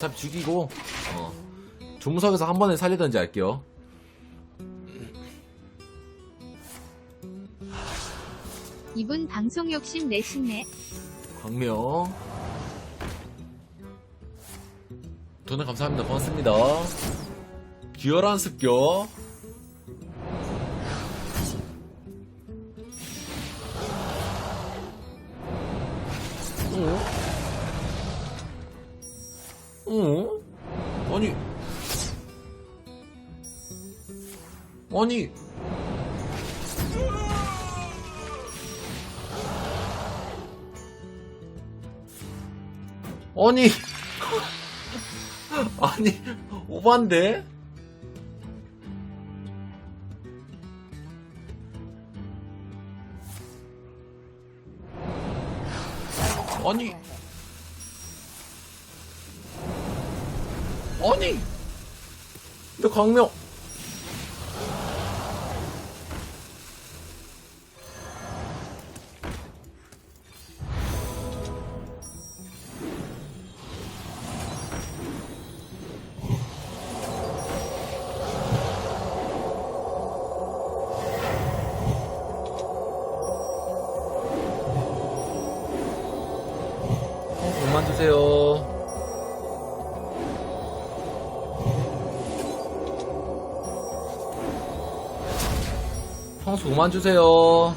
어차피 죽이고 어. 중무석에서 한 번에 살리던지 할게요 이분 방송 욕심 내시네. 광명 돈을 감사합니다 고맙습니다 기어란 습격 아니. 아니. 아니 오반데? 아니. 아니. 근데 광명 어, 5만 주세요. 성수 5만 주세요.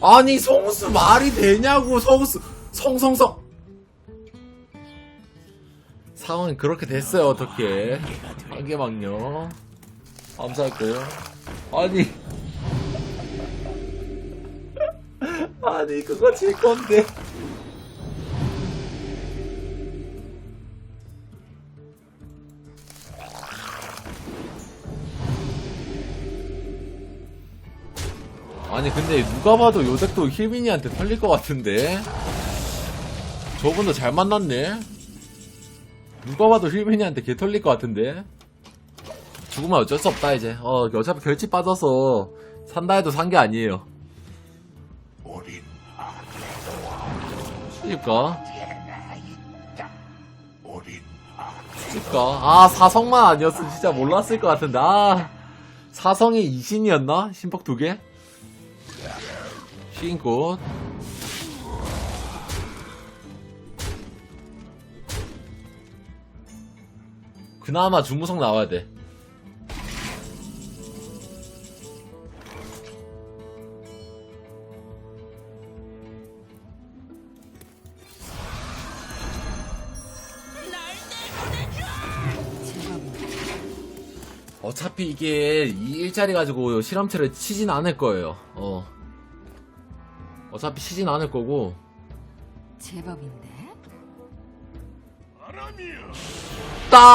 아니 성수 말이 되냐고 성수 성성성 상황이 그렇게 됐어요 어떻게? 한개만요 감사할게요. 아니. 아니 그거 질 건데. 아니 근데 누가 봐도 요zek도 힐민이한테 털릴 것 같은데? 저분도 잘 만났네 누가 봐도 힐민이한테 개 털릴 것 같은데? 죽으면 어쩔 수 없다 이제. 어 어차피 결집 빠져서 산다 해도 산 게 아니에요. 그니까. 그니까. 아 사성만 아니었으면 진짜 몰랐을 것 같은데. 아 사성이 이신이었나? 심박 두 개? 쉰꽃 그나마 중무성 나와야 돼 어차피 이게 이 일자리 가지고 실험체를 치진 않을 거예요. 어. 어차피 치진 않을 거고. 제법인데? 따!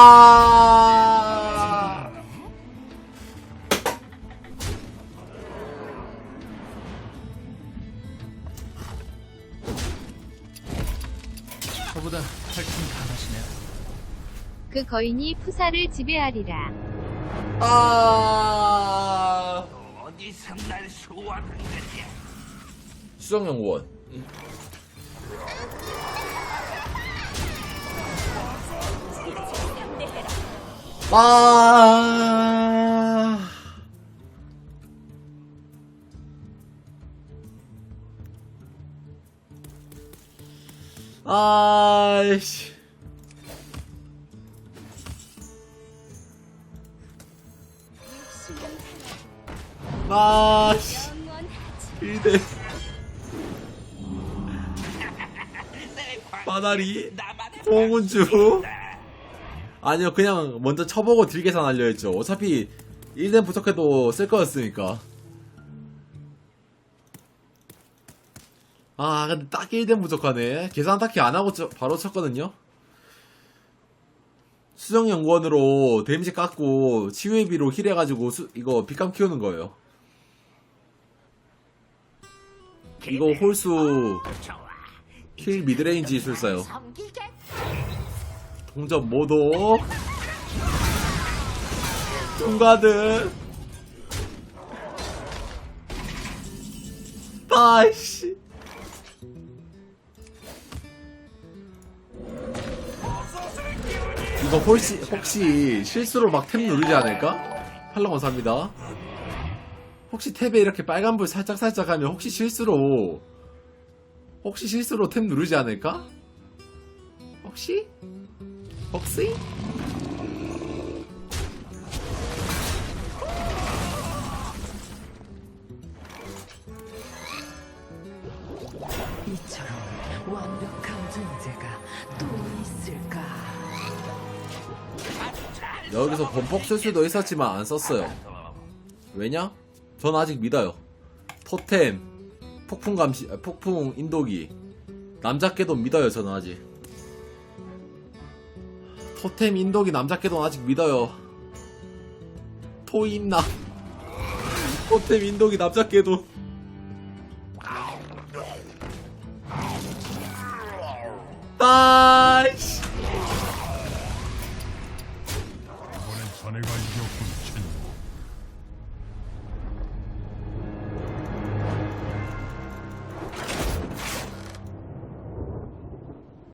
저보다 훨씬 강하시네요. 그 거인이 푸사를 지배하리라. 아! 어디서 날 수호하는 거지? 수정연구원. 아! 아이씨. 아, 씨. 1대. 바다리. 송은주. 아니요, 그냥 먼저 쳐보고 딜 계산 하려 했죠. 어차피 1den 부족해도 쓸 거였으니까. 아, 근데 딱 1den 부족하네. 계산 딱히 안 하고 쳐- 바로 쳤거든요. 수정연구원으로 데미지 깎고 치유의비로 힐해가지고 수- 이거 빗감 키우는 거예요. 이거 홀수 좋아. 킬 미드레인지 기술사요. 동전 모독. 퉁가드 아이씨 이거 혹시 혹시 실수로 막 탭 누르지 않을까? 팔로 감사합니다 혹시 탭에 이렇게 빨간불 살짝살짝 하면 혹시 실수로 혹시 실수로 탭 누르지 않을까? 혹시? 혹시? 이처럼 완벽한 존재가 또 있을까? 여기서 범벅 쓸 수도 있었지만 안 썼어요. 왜냐? 전 아직 믿어요. 토템, 폭풍 감시, 아, 폭풍 인도기, 남자께도 믿어요. 저는 아직. 토템 인도기 남자께도 아직 믿어요. 토임나. 토템 인도기 남자께도. 아이씨. 이번엔 자네가 이겼군, 친.